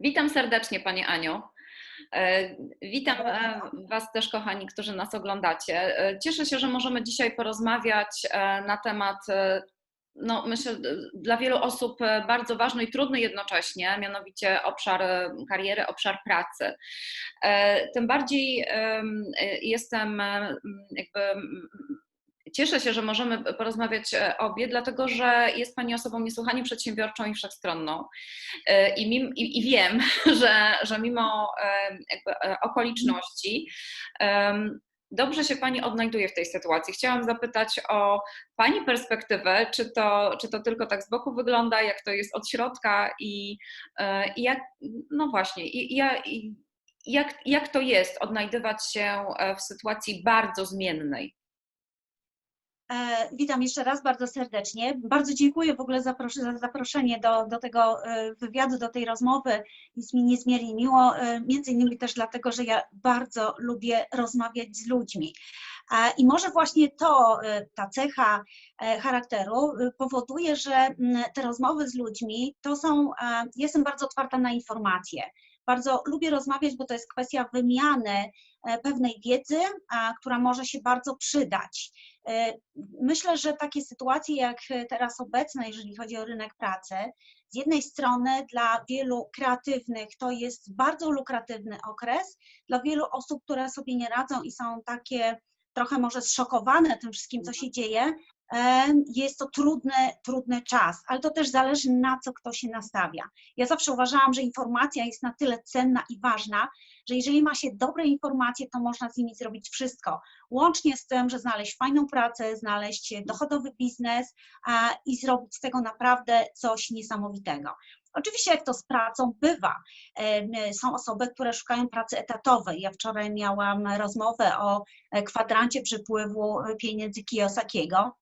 Witam serdecznie Pani Aniu. E, witam e, Was też, kochani, którzy nas oglądacie. E, cieszę się, że możemy dzisiaj porozmawiać na temat, no myślę, dla wielu osób bardzo ważny i trudny jednocześnie, mianowicie obszar kariery, obszar pracy. Tym bardziej jestem jakby Cieszę się, że możemy porozmawiać e, obie, dlatego że jest Pani osobą niesłychanie przedsiębiorczą i wszechstronną. E, I, mim, i, i wiem, że, że mimo e, okoliczności dobrze się Pani odnajduje w tej sytuacji. Chciałam zapytać o Pani perspektywę, czy to, czy to tylko tak z boku wygląda, jak to jest od środka i, i jak, no właśnie, i, i, jak, jak to jest odnajdywać się w sytuacji bardzo zmiennej? E, witam jeszcze raz bardzo serdecznie. Bardzo dziękuję w ogóle za zaproszenie do, do tego e, wywiadu, do tej rozmowy. Jest mi niezmiernie miło, e, między innymi też dlatego, że ja bardzo lubię rozmawiać z ludźmi. I może właśnie to, ta cecha charakteru powoduje, że te rozmowy z ludźmi to są, jestem bardzo otwarta na informacje. Bardzo lubię rozmawiać, bo to jest kwestia wymiany pewnej wiedzy, która może się bardzo przydać. E, myślę, że takie sytuacje jak teraz obecne, jeżeli chodzi o rynek pracy, z jednej strony dla wielu kreatywnych to jest bardzo lukratywny okres, dla wielu osób, które sobie nie radzą i są takie trochę może zszokowane tym wszystkim, co się dzieje, jest to trudny, trudny czas, ale to też zależy na co kto się nastawia. Ja zawsze uważałam, że informacja jest na tyle cenna i ważna, że jeżeli ma się dobre informacje, to można z nimi zrobić wszystko. Łącznie z tym, że znaleźć fajną pracę, znaleźć dochodowy biznes i zrobić z tego naprawdę coś niesamowitego. Oczywiście, jak to z pracą bywa, są osoby, które szukają pracy etatowej. Ja wczoraj miałam rozmowę o e, kwadrancie przypływu pieniędzy Kiyosakiego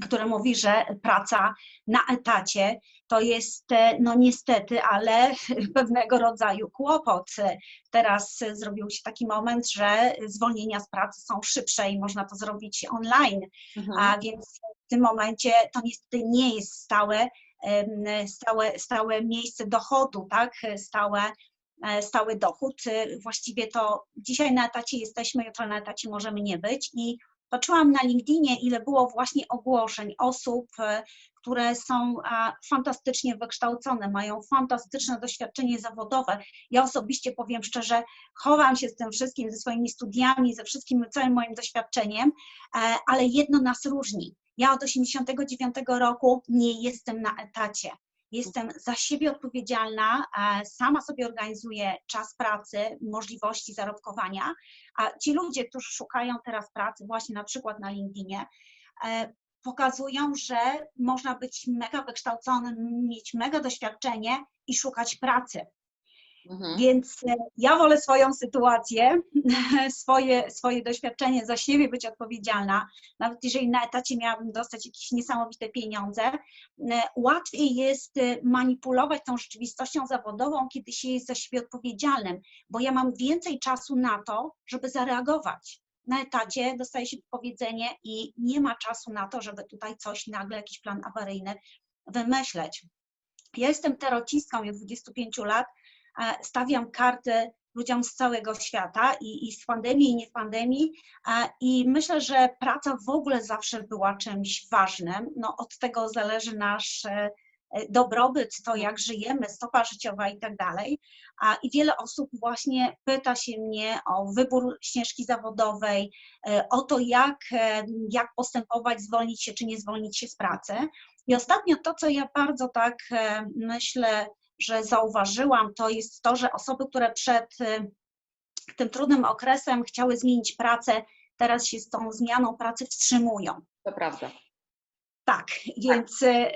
które mówi, że praca na etacie to jest, e, no niestety, ale pewnego rodzaju kłopot. Teraz zrobił się taki moment, że zwolnienia z pracy są szybsze i można to zrobić online, mhm. a więc w tym momencie to niestety nie jest stałe, stałe, stałe miejsce dochodu, tak, stałe e, stały dochód. Właściwie to dzisiaj na etacie jesteśmy, jutro na etacie możemy nie być i Patrzyłam na LinkedInie, ile było właśnie ogłoszeń osób, e, które są fantastycznie wykształcone, mają fantastyczne doświadczenie zawodowe. Ja osobiście powiem szczerze, chowam się z tym wszystkim, ze swoimi studiami, ze wszystkim, całym moim doświadczeniem, e, ale jedno nas różni. Ja od 1989 roku nie jestem na etacie. Jestem za siebie odpowiedzialna, sama sobie organizuję czas pracy, możliwości zarobkowania, a ci ludzie, którzy szukają teraz pracy, właśnie na przykład na LinkedInie, e, pokazują, że można być mega wykształconym, mieć mega doświadczenie i szukać pracy. Mhm. Więc e, ja wolę swoją sytuację, swoje, swoje doświadczenie za siebie być odpowiedzialna, nawet jeżeli na etacie miałabym dostać jakieś niesamowite pieniądze. E, łatwiej jest e, manipulować tą rzeczywistością zawodową, kiedy się jest za siebie odpowiedzialnym, bo ja mam więcej czasu na to, żeby zareagować. Na etacie dostaje się powiedzenie i nie ma czasu na to, żeby tutaj coś nagle, jakiś plan awaryjny wymyśleć. Ja jestem terocistką od 25 lat, stawiam karty ludziom z całego świata i, i w pandemii, i nie w pandemii. I myślę, że praca w ogóle zawsze była czymś ważnym. No, od tego zależy nasz e, dobrobyt, to jak żyjemy, stopa życiowa i tak dalej. I wiele osób właśnie pyta się mnie o wybór ścieżki zawodowej, e, o to, jak, e, jak postępować, zwolnić się czy nie zwolnić się z pracy. I ostatnio to, co ja bardzo tak myślę, że zauważyłam, to jest to, że osoby, które przed y, tym trudnym okresem chciały zmienić pracę, teraz się z tą zmianą pracy wstrzymują. To prawda. Tak, więc tak.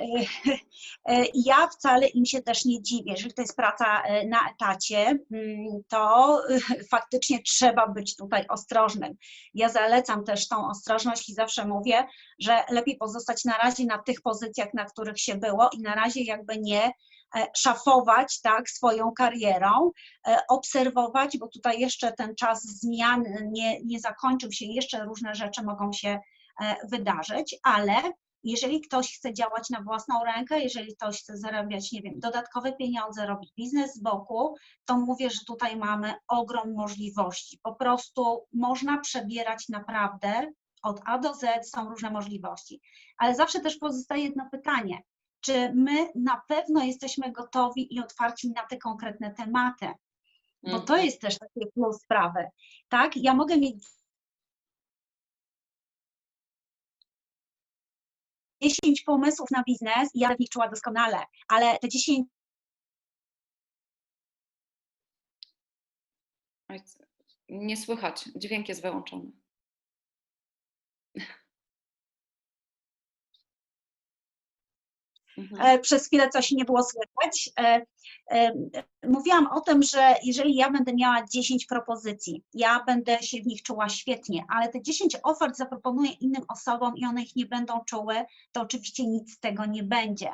ja wcale im się też nie dziwię. Jeżeli to jest praca na etacie, mm, to faktycznie trzeba być tutaj ostrożnym. Ja zalecam też tą ostrożność i zawsze mówię, że lepiej pozostać na razie na tych pozycjach, na których się było i na razie jakby nie szafować tak, swoją karierą, e, obserwować, bo tutaj jeszcze ten czas zmian nie, nie zakończył się, jeszcze różne rzeczy mogą się e, wydarzyć, ale Jeżeli ktoś chce działać na własną rękę, jeżeli ktoś chce zarabiać, nie wiem, dodatkowe pieniądze, robić biznes z boku, to mówię, że tutaj mamy ogrom możliwości. Po prostu można przebierać naprawdę od A do Z, są różne możliwości. Ale zawsze też pozostaje jedno pytanie, czy my na pewno jesteśmy gotowi i otwarci na te konkretne tematy? Bo to Mhm. jest też taki plus sprawy, tak? Ja mogę mieć 10 pomysłów na biznes i ja w nich czuła doskonale, ale te 10 Oj, c- Nie słychać, dźwięk jest wyłączony. Mhm. e, przez chwilę coś nie było słychać. E, e, Mówiłam o tym, że jeżeli ja będę miała 10 propozycji, ja będę się w nich czuła świetnie, ale te 10 ofert zaproponuję innym osobom i one ich nie będą czuły, to oczywiście nic z tego nie będzie.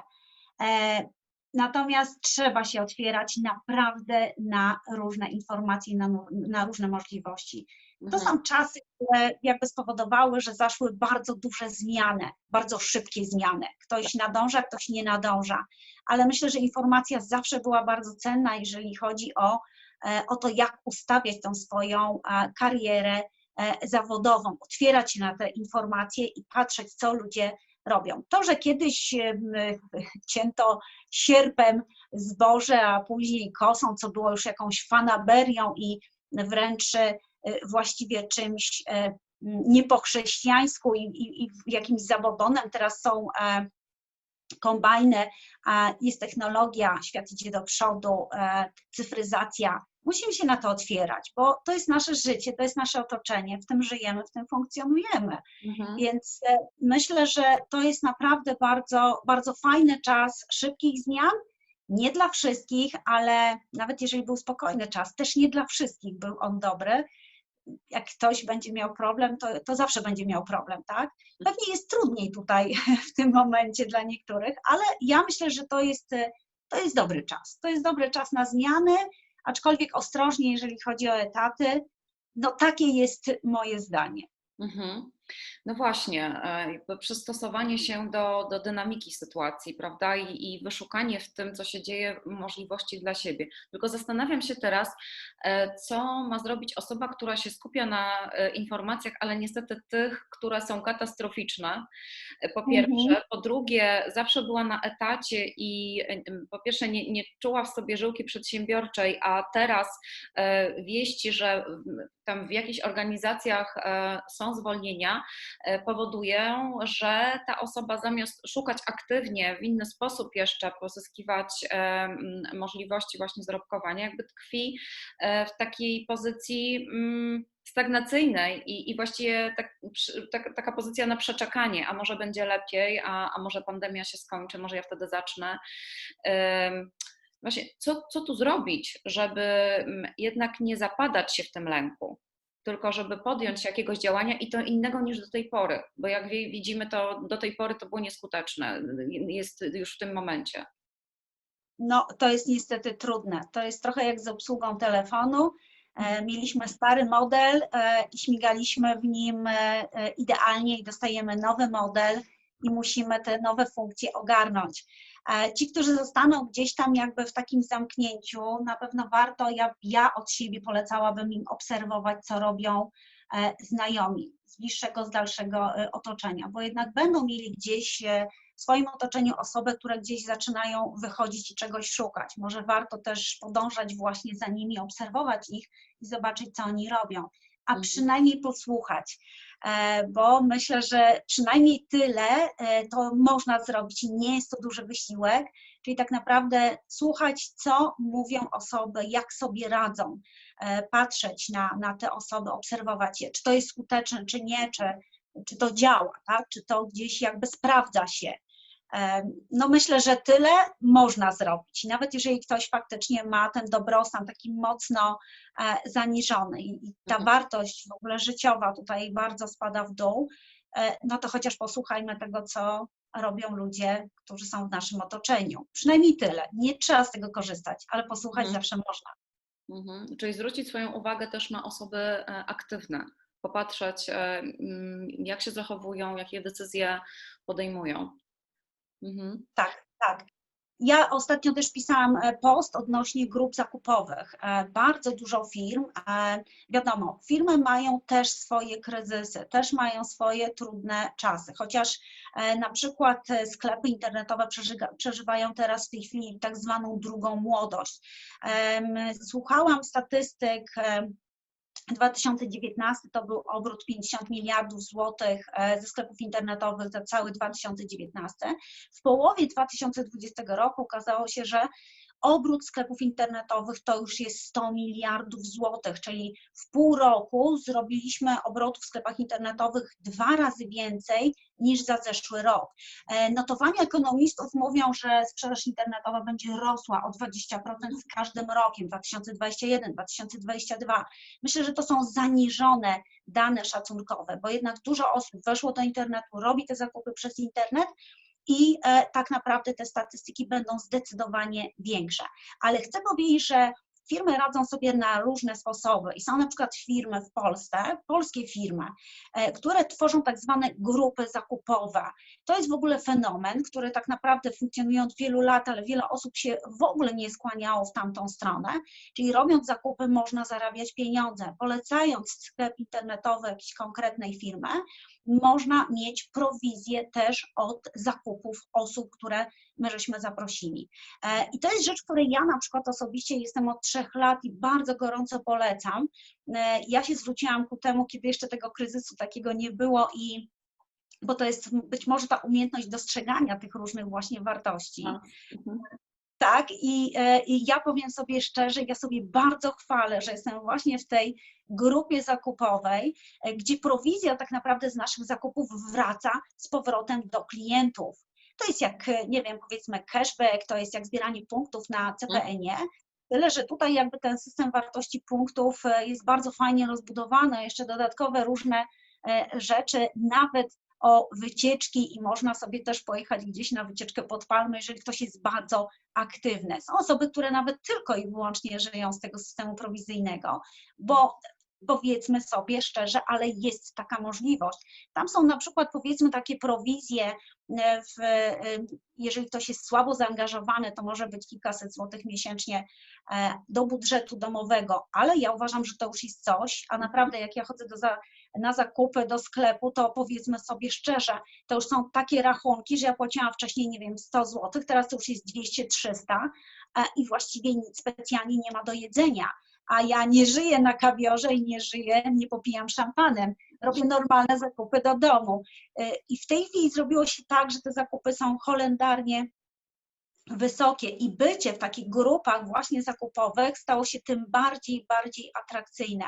Natomiast trzeba się otwierać naprawdę na różne informacje, na, na różne możliwości. To Mhm. są czasy, które jakby spowodowały, że zaszły bardzo duże zmiany, bardzo szybkie zmiany. Ktoś nadąża, ktoś nie nadąża, ale myślę, że informacja zawsze była bardzo cenna, jeżeli chodzi o, e, o to, jak ustawiać tą swoją e, karierę e, zawodową, otwierać się na te informacje i patrzeć, co ludzie robią. To, że kiedyś cięto sierpem zboże, a później kosą, co było już jakąś fanaberią i wręcz e, właściwie czymś e, nie i, i, i jakimś zabobonem. Teraz są e, kombajny, jest technologia, świat idzie do przodu, cyfryzacja. Musimy się na to otwierać, bo to jest nasze życie, to jest nasze otoczenie, w tym żyjemy, w tym funkcjonujemy. Mhm. Więc e, myślę, że to jest naprawdę bardzo, bardzo fajny czas szybkich zmian. Nie dla wszystkich, ale nawet jeżeli był spokojny czas, też nie dla wszystkich był on dobry. Jak ktoś będzie miał problem, to, to zawsze będzie miał problem, tak? Pewnie jest trudniej tutaj w tym momencie dla niektórych, ale ja myślę, że to jest, e, to jest dobry czas. To jest dobry czas na zmiany, aczkolwiek ostrożnie, jeżeli chodzi o etaty. No takie jest moje zdanie. Mhm. No właśnie, e, przystosowanie się do, do dynamiki sytuacji, prawda, I, i wyszukanie w tym, co się dzieje, możliwości dla siebie. Tylko zastanawiam się teraz, co ma zrobić osoba, która się skupia na e, informacjach, ale niestety tych, które są katastroficzne. e, Po pierwsze. Mhm. Po drugie, zawsze była na etacie i e, po pierwsze nie, nie czuła w sobie żyłki przedsiębiorczej, a teraz e, wieści, że tam w jakichś organizacjach e, są zwolnienia, e, powodują, że ta osoba zamiast szukać aktywnie, w inny sposób jeszcze pozyskiwać e, możliwości właśnie zarobkowania, jakby tkwi e, w takiej pozycji mm, stagnacyjnej i, i właściwie tak, tak, taka pozycja na przeczekanie, a może będzie lepiej, a, a może pandemia się skończy, może ja wtedy zacznę. Właśnie, co, co tu zrobić, żeby mm, jednak nie zapadać się w tym lęku, tylko żeby podjąć się jakiegoś działania i to innego niż do tej pory, bo jak widzimy, to do tej pory to było nieskuteczne, jest już w tym momencie. No, to jest niestety trudne. To jest trochę jak z obsługą telefonu. E, Mieliśmy stary model e, i śmigaliśmy w nim e, idealnie i dostajemy nowy model i musimy te nowe funkcje ogarnąć. Ci, którzy zostaną gdzieś tam jakby w takim zamknięciu, na pewno warto, ja, ja od siebie polecałabym im obserwować, co robią znajomi z bliższego, z dalszego otoczenia, bo jednak będą mieli gdzieś w swoim otoczeniu osoby, które gdzieś zaczynają wychodzić i czegoś szukać. Może warto też podążać właśnie za nimi, obserwować ich i zobaczyć, co oni robią, a Mhm. przynajmniej posłuchać, e, bo myślę, że przynajmniej tyle e, to można zrobić i nie jest to duży wysiłek, czyli tak naprawdę słuchać, co mówią osoby, jak sobie radzą, e, patrzeć na, na te osoby, obserwować je, czy to jest skuteczne, czy nie, czy, czy to działa, tak? czy to gdzieś jakby sprawdza się. No myślę, że tyle można zrobić. Nawet jeżeli ktoś faktycznie ma ten dobrostan taki mocno e, zaniżony i ta Mhm. wartość w ogóle życiowa tutaj bardzo spada w dół, e, no to chociaż posłuchajmy tego, co robią ludzie, którzy są w naszym otoczeniu. Przynajmniej tyle. Nie trzeba z tego korzystać, ale posłuchać Mhm. zawsze można. Mhm. Czyli zwrócić swoją uwagę też na osoby e, aktywne, popatrzeć, jak się zachowują, jakie decyzje podejmują. Mhm. Tak, tak. Ja ostatnio też pisałam e, post odnośnie grup zakupowych. E, Bardzo dużo firm, e, wiadomo, firmy mają też swoje kryzysy, też mają swoje trudne czasy, chociaż na przykład sklepy internetowe przeżywają teraz w tej chwili tak zwaną drugą młodość. Słuchałam statystyk. Em, 2019 to był obrót 50 miliardów złotych e, ze sklepów internetowych za cały 2019. W połowie 2020 roku okazało się, że obrót sklepów internetowych to już jest 100 miliardów złotych, czyli w pół roku zrobiliśmy obrotów w sklepach internetowych dwa razy więcej niż za zeszły rok. E, Notowania ekonomistów mówią, że sprzedaż internetowa będzie rosła o 20% z każdym rokiem 2021, 2022. Myślę, że to są zaniżone dane szacunkowe, bo jednak dużo osób weszło do internetu, robi te zakupy przez internet i e, tak naprawdę te statystyki będą zdecydowanie większe. Ale chcę powiedzieć, że firmy radzą sobie na różne sposoby i są na przykład firmy w Polsce, polskie firmy, e, które tworzą tak zwane grupy zakupowe. To jest w ogóle fenomen, który tak naprawdę funkcjonuje od wielu lat, ale wiele osób się w ogóle nie skłaniało w tamtą stronę. Czyli robiąc zakupy można zarabiać pieniądze. Polecając sklep internetowy jakiejś konkretnej firmy, można mieć prowizję też od zakupów osób, które my żeśmy zaprosili. E, I to jest rzecz, której ja na przykład osobiście jestem od trzech lat i bardzo gorąco polecam. E, Ja się zwróciłam ku temu, kiedy jeszcze tego kryzysu takiego nie było i bo to jest być może ta umiejętność dostrzegania tych różnych właśnie wartości. Mhm. Tak, i, e, i ja powiem sobie szczerze, ja sobie bardzo chwalę, że jestem właśnie w tej grupie zakupowej, gdzie prowizja tak naprawdę z naszych zakupów wraca z powrotem do klientów. To jest jak, e, nie wiem, powiedzmy cashback, to jest jak zbieranie punktów na CPN-ie, tyle, że tutaj jakby ten system wartości punktów e, jest bardzo fajnie rozbudowany, jeszcze dodatkowe różne e, rzeczy, nawet o wycieczki i można sobie też pojechać gdzieś na wycieczkę pod palmę, jeżeli ktoś jest bardzo aktywny. Są osoby, które nawet tylko i wyłącznie żyją z tego systemu prowizyjnego, bo powiedzmy sobie szczerze, ale jest taka możliwość. Tam są na przykład powiedzmy takie prowizje, e, w, e, jeżeli ktoś jest słabo zaangażowany, to może być kilkaset złotych miesięcznie e, do budżetu domowego, ale ja uważam, że to już jest coś, a naprawdę jak ja chodzę do za, na zakupy do sklepu, to powiedzmy sobie szczerze, to już są takie rachunki, że ja płaciłam wcześniej, nie wiem, 100 złotych, teraz to już jest 200-300 i właściwie nic specjalnie nie ma do jedzenia a ja nie żyję na kawiorze i nie żyję, nie popijam szampanem. Robię normalne zakupy do domu. Y, I w tej chwili zrobiło się tak, że te zakupy są holendarnie wysokie i bycie w takich grupach właśnie zakupowych stało się tym bardziej, bardziej atrakcyjne.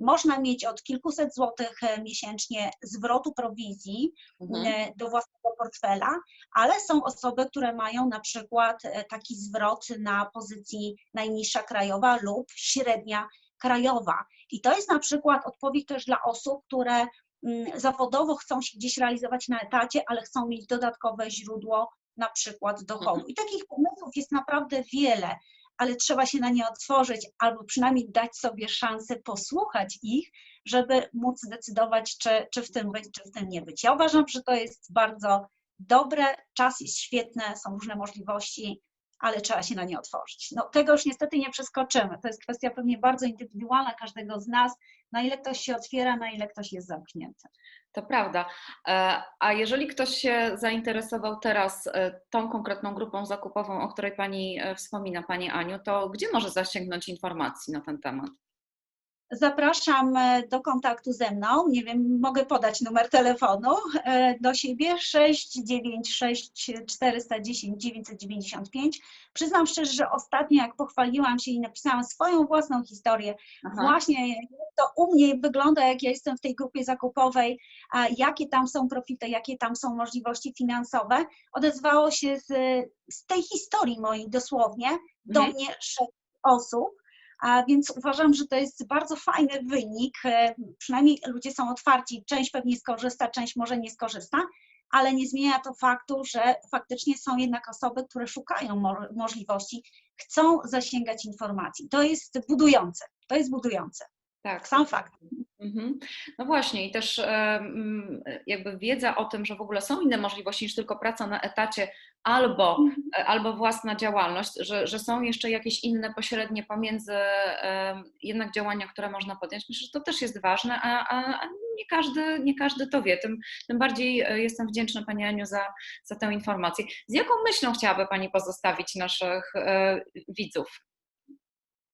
Można mieć od kilkuset złotych e, miesięcznie zwrotu prowizji Mhm. e, do własnego portfela, ale są osoby, które mają na przykład e, taki zwrot na pozycji najniższa krajowa lub średnia krajowa. I to jest na przykład odpowiedź też dla osób, które mm, zawodowo chcą się gdzieś realizować na etacie, ale chcą mieć dodatkowe źródło na przykład dochodu. I takich pomysłów jest naprawdę wiele, ale trzeba się na nie otworzyć albo przynajmniej dać sobie szansę posłuchać ich, żeby móc zdecydować, czy, czy w tym być, czy w tym nie być. Ja uważam, że to jest bardzo dobre, czas jest świetny, są różne możliwości, ale trzeba się na nie otworzyć. No, tego już niestety nie przeskoczymy. To jest kwestia pewnie bardzo indywidualna każdego z nas, na ile ktoś się otwiera, na ile ktoś jest zamknięty. To prawda. E, A jeżeli ktoś się zainteresował teraz e, tą konkretną grupą zakupową, o której Pani e, wspomina, Pani Aniu, to gdzie może zasięgnąć informacji na ten temat? Zapraszam e, do kontaktu ze mną. Nie wiem, mogę podać numer telefonu e, do siebie 696 410 995. Przyznam szczerze, że ostatnio jak pochwaliłam się i napisałam swoją własną historię, Aha. właśnie to u mnie wygląda, jak ja jestem w tej grupie zakupowej, jakie tam są profity, jakie tam są możliwości finansowe, odezwało się z, z tej historii mojej dosłownie do Mhm. mnie sześć osób. A więc uważam, że to jest bardzo fajny wynik. e, Przynajmniej ludzie są otwarci. Część pewnie skorzysta, część może nie skorzysta, ale nie zmienia to faktu, że faktycznie są jednak osoby, które szukają mo możliwości, chcą zasięgać informacji. To jest budujące. To jest budujące. Tak. Sam fakt. Mhm. No właśnie, i też jakby wiedza o tym, że w ogóle są inne możliwości niż tylko praca na etacie albo, Mhm. albo własna działalność, że, że są jeszcze jakieś inne pośrednie pomiędzy em, jednak działania, które można podjąć. Myślę, że to też jest ważne, a, a, a nie, każdy, nie każdy to wie. Tym, tym bardziej e, jestem wdzięczna Pani Aniu za, za tę informację. Z jaką myślą chciałaby Pani pozostawić naszych e, widzów?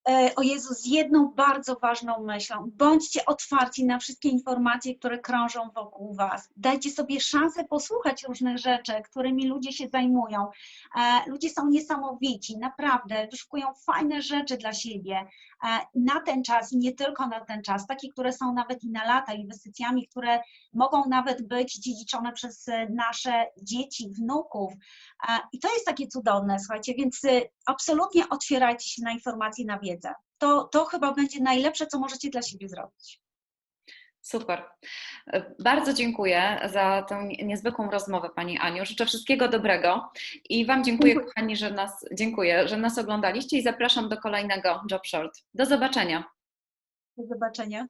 E, O Jezu, z jedną bardzo ważną myślą. Bądźcie otwarci na wszystkie informacje, które krążą wokół Was. Dajcie sobie szansę posłuchać różnych rzeczy, którymi ludzie się zajmują. E, Ludzie są niesamowici, naprawdę, wyszukują fajne rzeczy dla siebie e, na ten czas i nie tylko na ten czas, takie, które są nawet i na lata, inwestycjami, które mogą nawet być dziedziczone przez nasze dzieci, wnuków. I to jest takie cudowne, słuchajcie, więc absolutnie otwierajcie się na informacje, na wiedzę. To, to chyba będzie najlepsze, co możecie dla siebie zrobić. Super. E, Bardzo dziękuję za tę niezwykłą rozmowę Pani Aniu. Życzę wszystkiego dobrego i Wam dziękuję, Dziękuję. kochani, że nas, dziękuję, że nas oglądaliście i zapraszam do kolejnego Job Short. Do zobaczenia. Do zobaczenia.